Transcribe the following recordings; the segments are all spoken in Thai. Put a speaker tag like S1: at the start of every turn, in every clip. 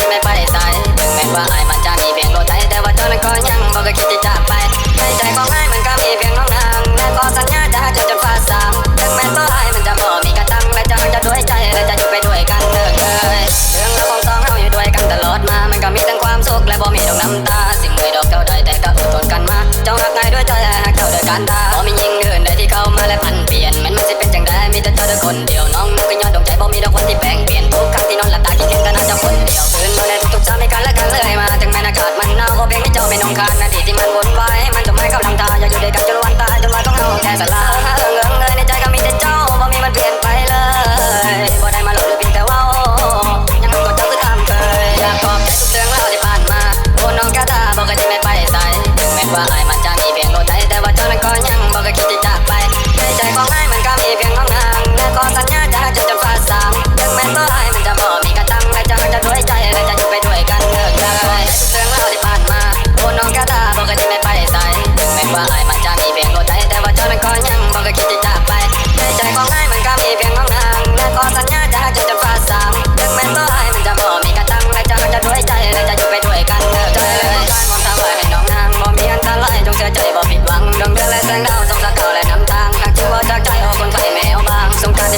S1: ที่ไม่ไปใสายถึงแม้ว่าไอ้มันจะมีเพียงรถไถแต่ว่าเจ้านั้นก็ยังบ่เคยคิดที่จะไป ในใจของไอ้มันก็มีเพียงน้องนางและขอสัญญาจะหาเจ้าจนฟ้าสางถึงแม้ตัวไอ้มันจะบ่มีกระตังและจ้านั้นจะด้วยใจและจะอยู่ไปด้วยกันเด้อเอ้ยเรื่องราวของสองเฮาอยู่ด้วยกันตลอดมา มันก็มีทั้งความสุขและบ่มีดอกน้ำตา สิ่งใดดอกเจ้าใดแต่ก็อดทนกันมาเจ้ารักง่ายด้วยใจและหักเจ้าเด้วยกันตาบ่มียิงอื่นใดที่เข้ามาและพันเปลี่ยนมันมันสิเป็นจังไดมีแต่เจ้าเด้อคนเดียวน้อง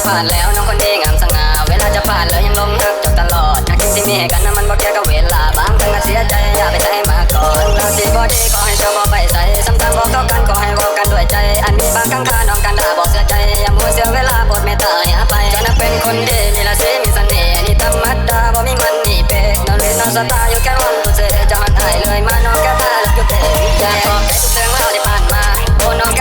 S1: ผ่านแล้วน้องคนดีงามสง่าเวลาจะผ่านเลยยังลงรักจบตลอดหากสิ่งที่มีให้กันนั้นมันบ่เกี่กับเวลาบางครั้งก็เสียใจอย่าไปใจมาก่อนเราที่บ่ดีก็ให้เจ้าบ่ไปใส่ซ้ำๆบอกเข้ากันก็ให้เว้ากันด้วยใจ อันมีบางครั้งค่าน้องกันถ้าบอกเสียใจอย่ามัวเสียเวลาปรดเมตตาอย่าไปจ้านั้นเป็นคนดีมีราศีมีเสน่ห์นี่ธรรมดาบ่มีมันนี่เป๊ะนอนเล่นนอนสตาอยู่แค่วันตุเสจะหันหายเลยมาน้องแก้วตาแล้วอยู่เตะอยากขอบใจทุกเรื่องเราที่ผ่านมาโอ้น้อง